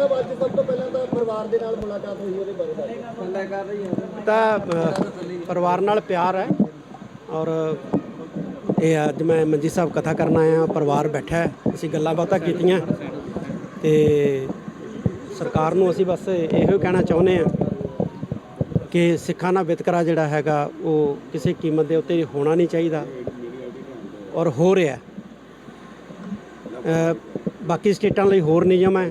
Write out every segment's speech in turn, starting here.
ਸਾਹਿਬ ਅੱਜ ਸਭ ਤੋਂ ਪਹਿਲਾਂ ਤਾਂ ਪਰਿਵਾਰ ਦੇ ਨਾਲ ਮੁਲਾਕਾਤ ਹੋਈ ਉਹਦੇ ਬਾਰੇ ਗੱਲਾਂ ਕਰ ਰਹੀ ਹੈ ਤਾਂ ਅ, ਪਰਿਵਾਰ ਨਾਲ ਪਿਆਰ ਹੈ ਔਰ ਇਹ ਅੱਜ ਮੈਂ ਮੰਜੀ ਸਾਹਿਬ ਕਥਾ ਕਰਨ ਆਇਆ ਪਰਿਵਾਰ ਬੈਠਾ ਹੈ ਅਸੀਂ ਗੱਲਾਂ ਬਾਤਾਂ ਕੀਤੀਆਂ ਤੇ ਸਰਕਾਰ ਨੂੰ ਅਸੀਂ ਬਸ ਇਹੋ ਹੀ ਕਹਿਣਾ ਚਾਹੁੰਦੇ ਆ ਕਿ ਸਿੱਖਾਂ ਦਾ ਵਿਤਕਰਾ ਜਿਹੜਾ ਹੈਗਾ ਉਹ ਕਿਸੇ ਕੀਮਤ ਦੇ ਉੱਤੇ ਹੋਣਾ ਨਹੀਂ ਚਾਹੀਦਾ ਔਰ ਹੋ ਰਿਹਾ ਹੈ। ਅ, ਬਾਕੀ ਸਟੇਟਾਂ ਲਈ ਹੋਰ ਨਿਯਮ ਹੈ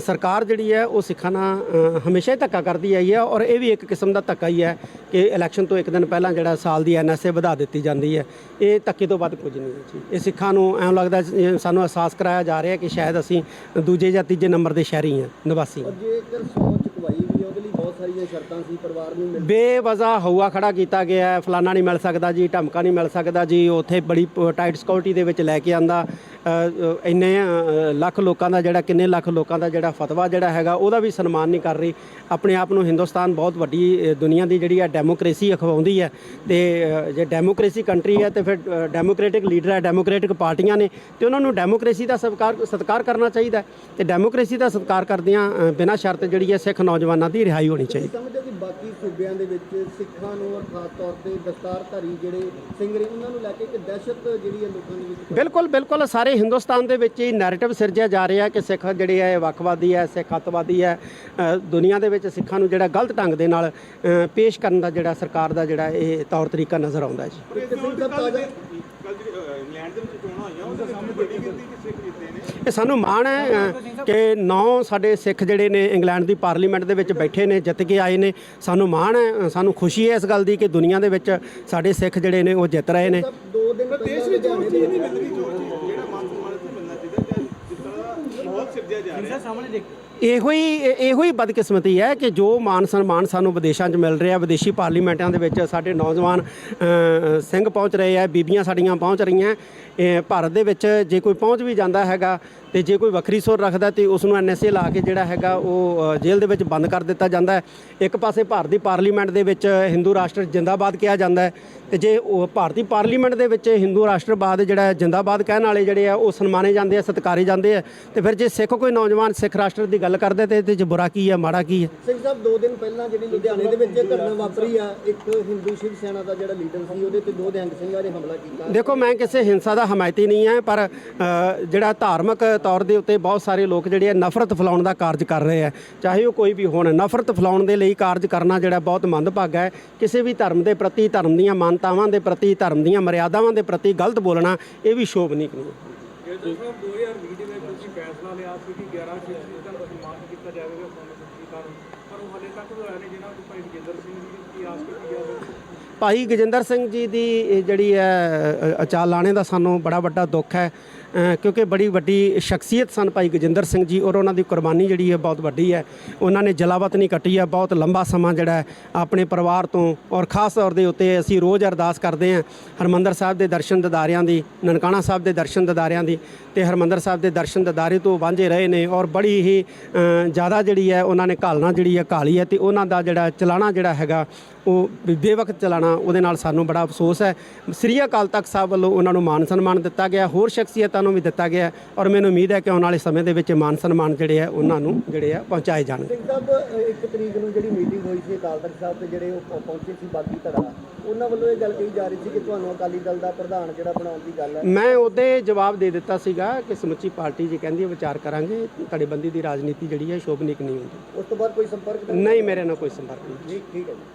ਸਰਕਾਰ ਜਿਹੜੀ ਹੈ, ਉਹ ਸਿੱਖਾਂ ਨਾਲ ਹਮੇਸ਼ਾ ਹੀ ਧੱਕਾ ਕਰਦੀ ਆਈ ਹੈ ਔਰ ਇਹ ਵੀ ਇੱਕ ਕਿਸਮ ਦਾ ਧੱਕਾ ਹੀ ਹੈ ਕਿ ਇਲੈਕਸ਼ਨ ਤੋਂ ਇੱਕ ਦਿਨ ਪਹਿਲਾਂ ਜਿਹੜਾ ਸਾਲ ਦੀ ਐਨਐਸਏ ਵਧਾ ਦਿੱਤੀ ਜਾਂਦੀ ਹੈ। ਇਹ ਧੱਕੇ ਤੋਂ ਵੱਧ ਕੁਝ ਨਹੀਂ ਹੈ ਜੀ। ਇਹ ਸਿੱਖਾਂ ਨੂੰ ਐਂ ਲੱਗਦਾ ਸਾਨੂੰ ਅਹਿਸਾਸ ਕਰਾਇਆ ਜਾ ਰਿਹਾ ਕਿ ਸ਼ਾਇਦ ਅਸੀਂ ਦੂਜੇ ਜਾਂ ਤੀਜੇ ਨੰਬਰ ਦੇ ਸ਼ਹਿਰੀ ਹਾਂ, ਨਿਵਾਸੀ ਹਾਂ। ਜੇਕਰ ਸਹੁੰ ਚੁਕਵਾਈ ਵੀ ਉਹਦੇ ਲਈ ਬਹੁਤ ਸਾਰੀਆਂ ਸ਼ਰਤਾਂ ਸੀ, ਪਰਿਵਾਰ ਨੂੰ ਮਿਲ ਬੇਵਜ਼ਾ ਹਊਆ ਖੜਾ ਕੀਤਾ ਗਿਆ ਹੈ, ਫਲਾਨਾ ਨਹੀਂ ਮਿਲ ਸਕਦਾ ਜੀ, ਢਮਕਾ ਨਹੀਂ ਮਿਲ ਸਕਦਾ ਜੀ, ਉੱਥੇ ਬੜੀ ਟਾਈਟ ਸਿਕਿਉਰਿਟੀ ਦੇ ਵਿੱਚ ਲੈ ਕੇ ਆਂਦਾ। ਇੰਨੇ ਲੱਖ ਲੋਕਾਂ ਦਾ ਜਿਹੜਾ, ਕਿੰਨੇ ਲੱਖ ਲੋਕਾਂ ਦਾ ਜਿਹੜਾ ਫਤਵਾ ਜਿਹੜਾ ਹੈਗਾ, ਉਹਦਾ ਵੀ ਸਨਮਾਨ ਨਹੀਂ ਕਰ ਰਹੀ। ਆਪਣੇ ਆਪ ਨੂੰ ਹਿੰਦੁਸਤਾਨ ਬਹੁਤ ਵੱਡੀ ਦੁਨੀਆ ਦੀ ਜਿਹੜੀ ਹੈ ਡੈਮੋਕ੍ਰੇਸੀ ਅਖਵਾਉਂਦੀ ਹੈ ਤੇ ਜੇ ਡੈਮੋਕ੍ਰੇਸੀ ਕੰਟਰੀ ਹੈ ਤੇ ਫਿਰ ਡੈਮੋਕ੍ਰੈਟਿਕ ਲੀਡਰ ਹੈ, ਡੈਮੋਕ੍ਰੈਟਿਕ ਪਾਰਟੀਆਂ ਨੇ, ਤੇ ਉਹਨਾਂ ਨੂੰ ਡੈਮੋਕ੍ਰੇਸੀ ਦਾ ਸਤਿਕਾਰ ਸਤਿਕਾਰ ਕਰਨਾ ਚਾਹੀਦਾ ਹੈ। ਤੇ ਡੈਮੋਕ੍ਰੇਸੀ ਦਾ ਸਤਿਕਾਰ ਕਰਦਿਆਂ ਬਿਨਾਂ ਸ਼ਰਤ ਜਿਹੜੀ ਹੈ ਸਿੱਖ ਨੌਜਵਾਨਾਂ ਦੀ ਰਿਹਾਈ ਹੋਣੀ ਚਾਹੀਦੀ। ਸਮਝਦੇ ਕਿ ਬਾਕੀ ਸੂਬਿਆਂ ਦੇ ਵਿੱਚ ਸਿੱਖਾਂ ਨੂੰ ਔਰ ਖਾਸ ਤੌਰ ਤੇ ਦਸਤਾਰਧਾਰੀ ਜਿਹੜੇ ਸਿੰਘ ਨੇ ਉਹਨਾਂ ਨੂੰ ਲੈ ਕੇ ਇੱਕ ਦਹਿਸ਼ਤ ਜਿਹੜੀ ਹੈ ਲੋਕਾਂ ਦੇ ਵਿੱਚ ਬਿਲਕੁਲ ਬਿਲਕੁਲ। ਸਾਰੇ ਹਿੰਦੁਸਤਾਨ ਦੇ ਵਿੱਚ ਹੀ ਨੈਰੇਟਿਵ ਸਿਰਜਿਆ ਜਾ ਰਿਹਾ ਕਿ ਸਿੱਖ ਜਿਹੜੇ ਹੈ ਇਹ ਵੱਖਵਾਦੀ ਹੈ ਸਿੱਖ ਅੱਤਵਾਦੀ ਹੈ। ਦੁਨੀਆ ਦੇ ਵਿੱਚ ਸਿੱਖਾਂ ਨੂੰ ਜਿਹੜਾ ਗਲਤ ਢੰਗ ਦੇ ਨਾਲ ਪੇਸ਼ ਕਰਨ ਦਾ ਜਿਹੜਾ ਸਰਕਾਰ ਦਾ ਜਿਹੜਾ ਇਹ ਤੌਰ ਤਰੀਕਾ ਨਜ਼ਰ ਆਉਂਦਾ ਹੈ ਜੀ। ਇਹ ਸਾਨੂੰ ਮਾਣ ਹੈ ਕਿ ਨੌ ਸਾਡੇ ਸਿੱਖ ਜਿਹੜੇ ਨੇ ਇੰਗਲੈਂਡ ਦੀ ਪਾਰਲੀਮੈਂਟ ਦੇ ਵਿੱਚ ਬੈਠੇ ਨੇ ਜਿੱਤ ਕੇ ਆਏ ਨੇ। ਸਾਨੂੰ ਮਾਣ ਹੈ ਸਾਨੂੰ ਖੁਸ਼ੀ ਹੈ ਇਸ ਗੱਲ ਦੀ ਕਿ ਦੁਨੀਆ ਦੇ ਵਿੱਚ ਸਾਡੇ ਸਿੱਖ ਜਿਹੜੇ ਨੇ ਉਹ ਜਿੱਤ ਰਹੇ ਨੇ। ਦੋ ਦਿਨ ਮਾਨ ਸਨਮਾਨ ਇੱਥੇ ਮਿਲਣਾ ਚਾਹੀਦਾ ਜਾਂ ਜਿਸ ਤਰ੍ਹਾਂ ਦਾ ਮਾਹੌਲ ਸਿਰਜਿਆ ਜਾ ਰਿਹਾ। ਸਾਹਮਣੇ ਦੇਖ। ਇਹੋ ਹੀ ਇਹੋ ਹੀ ਬਦਕਿਸਮਤੀ ਹੈ ਕਿ ਜੋ ਮਾਨ ਸਨਮਾਨ ਸਾਨੂੰ ਵਿਦੇਸ਼ਾਂ 'ਚ ਮਿਲ ਰਿਹਾ ਵਿਦੇਸ਼ੀ ਪਾਰਲੀਮੈਂਟਾਂ ਦੇ ਵਿੱਚ ਸਾਡੇ ਨੌਜਵਾਨ ਸਿੰਘ ਪਹੁੰਚ ਰਹੇ ਆ ਬੀਬੀਆਂ ਸਾਡੀਆਂ ਪਹੁੰਚ ਰਹੀਆਂ ਭਾਰਤ ਦੇ ਵਿੱਚ ਜੇ ਕੋਈ ਪਹੁੰਚ ਵੀ ਜਾਂਦਾ ਹੈਗਾ ਤੇ ਜੇ ਕੋਈ ਵੱਖਰੀ ਸੁਰ ਰੱਖਦਾ ਤੇ ਉਸ ਨੂੰ ਐਨਐਸਏ ਲਾ ਕੇ ਜਿਹੜਾ ਹੈਗਾ ਉਹ ਜੇਲ੍ਹ ਦੇ ਵਿੱਚ ਬੰਦ ਕਰ ਦਿੱਤਾ ਜਾਂਦਾ ਹੈ। ਇੱਕ ਪਾਸੇ ਭਾਰਤ ਪਾਰਲੀਮੈਂਟ ਦੇ ਵਿੱਚ ਹਿੰਦੂ ਰਾਸ਼ਟਰ ਜਿੰਦਾਬਾਦ ਕਿਹਾ ਜਾਂਦਾ ਹੈ ਤੇ ਜੇ ਉਹ ਭਾਰਤੀ ਪਾਰਲੀਮੈਂਟ ਦੇ ਵਿੱਚ ਹਿੰਦੂ ਰਾਸ਼ਟਰਵਾਦ ਜਿਹੜਾ ਜਿੰਦਾਬਾਦ ਕਹਿਣ ਵਾਲੇ ਜਿਹੜੇ ਆ ਉਹ ਸਨਮਾਨੇ ਜਾਂਦੇ ਆ ਸਤਿਕਾਰੇ ਜਾਂਦੇ ਆ। ਤੇ ਫਿਰ ਜੇ ਸਿੱਖ ਕੋਈ ਨੌਜਵਾਨ ਸਿੱਖ ਰਾਸ਼ਟਰ ਦੀ ਗੱਲ ਕਰਦੇ ਤੇ ਇਹਦੇ 'ਚ ਬੁਰਾ ਕੀ ਹੈ ਮਾੜਾ ਕੀ ਹੈ ਸਿੰਘ ਸਾਹਿਬ ਦੋ ਦਿਨ ਪਹਿਲਾਂ ਜਿਹੜੀ ਲੁਧਿਆਣੇ ਦੇ ਵਿੱਚ ਘਟਨਾ ਵਾਪਰੀ ਆ ਇੱਕ ਹਿੰਦੂ ਸ਼ਿਵ ਸੈਨਾ ਦਾ ਜਿਹੜਾ ਲੀਡਰ ਸੀ ਉਹਦੇ ਤੇ ਦੋ ਨਿਹੰਗ ਸਿੰਘਾਂ ਨੇ ਹਮਲਾ ਕੀਤਾ। ਦੇਖੋ ਮੈਂ ਕਿਸੇ ਹਿੰਸਾ ਦਾ ਹਮਾਇਤੀ ਨਹੀਂ ਹੈ ਪਰ ਜਿਹੜਾ ਧਾਰਮਿਕ ਤੌਰ ਦੇ ਉੱਤੇ ਬਹੁਤ ਸਾਰੇ ਲੋਕ ਜਿਹੜੇ ਆ ਨਫ਼ਰਤ ਫੈਲਾਉਣ ਦਾ ਕਾਰਜ ਕਰ ਰਹੇ ਆ। ਚਾਹੇ ਉਹ ਕੋਈ ਵੀ ਹੋਣ, ਨਫ਼ਰਤ ਫੈਲਾਉਣ ਦੇ ਲਈ ਕਾਰਜ ਕਰਨਾ ਜਿਹੜਾ ਬਹੁਤ ਮੰਦਭਾਗਾ ਹੈ। ਕਿਸੇ ਵੀ ਧਰਮ ਦੇ ਪ੍ਰਤੀ, ਧਰਮ ਦੀਆਂ ਮਾਨਤਾਵਾਂ ਦੇ ਪ੍ਰਤੀ, ਧਰਮ ਦੀਆਂ ਮਰਿਆਦਾਵਾਂ ਦੇ ਪ੍ਰਤੀ ਗਲਤ ਬੋਲਣਾ, ਇਹ ਵੀ ਸ਼ੋਭਨੀਕ ਨਹੀਂ। ਹੈ ਜਦੋਂ ਸਾਹਿਬ 2020 ਦੇ ਵਿੱਚ ਤੁਸੀਂ ਫੈਸਲਾ ਲਿਆ ਸੀ ਕਿ 11 ਸ਼ਹੀਦਾਂ ਦਾ ਸਨਮਾਨ ਕੀਤਾ ਜਾਵੇਗਾ ਸੋਨੇ ਪਰ ਉਹ ਹਲੇ ਤੱਕ ਹੋਇਆ ਨਹੀਂ ਜਿਹਨਾਂ ਨੂੰ ਭਾਈ ਵਿਜੇਂਦਰ ਸਿੰਘ ਜੀ ਦੀ ਆਸ ਕੀਤੀ ਜਾ ਰਹੀ ਭਾਈ ਗਜਿੰਦਰ ਸਿੰਘ ਜੀ ਦੀ ਜਿਹੜੀ ਹੈ ਅਚਾਲ ਲਾਣੇ ਦਾ ਸਾਨੂੰ ਬੜਾ ਵੱਡਾ ਦੁੱਖ ਹੈ ਕਿਉਂਕਿ ਬੜੀ ਵੱਡੀ ਸ਼ਖਸੀਅਤ ਸਨ ਭਾਈ ਗਜਿੰਦਰ ਸਿੰਘ ਜੀ ਔਰ ਉਹਨਾਂ ਦੀ ਕੁਰਬਾਨੀ ਜਿਹੜੀ ਹੈ ਬਹੁਤ ਵੱਡੀ ਹੈ। ਉਹਨਾਂ ਨੇ ਜਲਾਵਤ ਨਹੀਂ ਕੱਟੀ ਹੈ, ਬਹੁਤ ਲੰਬਾ ਸਮਾਂ ਜਿਹੜਾ ਆਪਣੇ ਪਰਿਵਾਰ ਤੋਂ ਔਰ ਖਾਸ ਤੌਰ ਦੇ ਉੱਤੇ ਅਸੀਂ ਰੋਜ਼ ਅਰਦਾਸ ਕਰਦੇ ਹਾਂ ਹਰਮੰਦਰ ਸਾਹਿਬ ਦੇ ਦਰਸ਼ਨ ਦਿਦਾਰਿਆਂ ਦੀ, ਨਨਕਾਣਾ ਸਾਹਿਬ ਦੇ ਦਰਸ਼ਨ ਦਿਦਾਰਿਆਂ ਦੀ ਤੇ ਹਰਮੰਦਰ ਸਾਹਿਬ ਦੇ ਦਰਸ਼ਨ ਦਿਦਾਰੇ ਤੋਂ ਵਾਂਝੇ ਰਹੇ ਨੇ ਔਰ ਬੜੀ ਹੀ ਜ਼ਿਆਦਾ ਜਿਹੜੀ ਹੈ ਉਹਨਾਂ ਨੇ ਘਾਲਣਾ ਜਿਹੜੀ ਹੈ ਘਾਲੀ ਹੈ ਤੇ ਉਹਨਾਂ ਦਾ ਜਿਹੜਾ ਚਲਾਣਾ ਜਿਹੜਾ ਹੈਗਾ ਉਹ ਬੇਵਕਤ ਚਲਾਣਾ ਉਹਦੇ ਨਾਲ ਸਾਨੂੰ ਬੜਾ ਅਫਸੋਸ ਹੈ। ਸ੍ਰੀ ਅਕਾਲ ਤਖਤ ਸਾਹਿਬ ਵੱਲੋਂ ਉਹਨਾਂ ਨੂੰ ਮਾਨ ਸਨਮਾਨ ਦਿੱਤਾ ਗਿਆ ਹੋਰ ਸ਼ਖਸੀਅਤਾਂ ਨੂੰ ਵੀ ਦਿੱਤਾ ਗਿਆ ਔਰ ਮੈਨੂੰ ਉਮੀਦ ਹੈ ਕਿ ਆਉਣ ਵਾਲੇ ਸਮੇਂ ਦੇ ਵਿੱਚ ਮਾਨ ਸਨਮਾਨ ਜਿਹੜੇ ਆ ਉਹਨਾਂ ਨੂੰ ਜਿਹੜੇ ਆ ਪਹੁੰਚਾਏ ਜਾਣਗੇ। ਸਿੰਘ ਸਾਹਿਬ ਇੱਕ ਤਰੀਕ ਨੂੰ ਜਿਹੜੀ ਮੀਟਿੰਗ ਹੋਈ ਸੀ ਅਕਾਲ ਤਖਤ ਸਾਹਿਬ ਤੇ ਜਿਹੜੇ ਉਹ ਪਹੁੰ- ਪਹੁੰਚੇ ਸੀ ਬਾਗੀ ਧੜਾ ਉਹਨਾਂ ਵੱਲੋਂ ਇਹ ਗੱਲ ਕਹੀ ਜਾ ਰਹੀ ਸੀ ਕਿ ਤੁਹਾਨੂੰ ਅਕਾਲੀ ਦਲ ਦਾ ਪ੍ਰਧਾਨ ਜਿਹੜਾ ਬਣਾਉਣ ਦੀ ਗੱਲ ਹੈ। ਮੈਂ ਉਹਦੇ ਜਵਾਬ ਦੇ ਦਿੱਤਾ ਸੀਗਾ ਕਿ ਸਮੁੱਚੀ ਪਾਰਟੀ ਜੀ ਕਹਿੰਦੀ ਵਿਚਾਰ ਕਰਾਂਗੇ ਧੜੇਬੰਦੀ ਦੀ ਰਾਜਨੀਤੀ ਜਿਹੜੀ ਹੈ ਸ਼ੋਭਨੀਕ ਨਹੀਂ ਹੁੰਦੀ। ਉਸ ਤੋਂ ਬਾਅਦ ਕੋਈ ਸੰਪਰਕ ਨਹੀਂ ਮੇਰੇ ਨਾਲ ਕੋਈ ਸੰਪਰਕ ਨਹੀਂ। ਨਹੀਂ ਠੀਕ ਹੈ ਜੀ।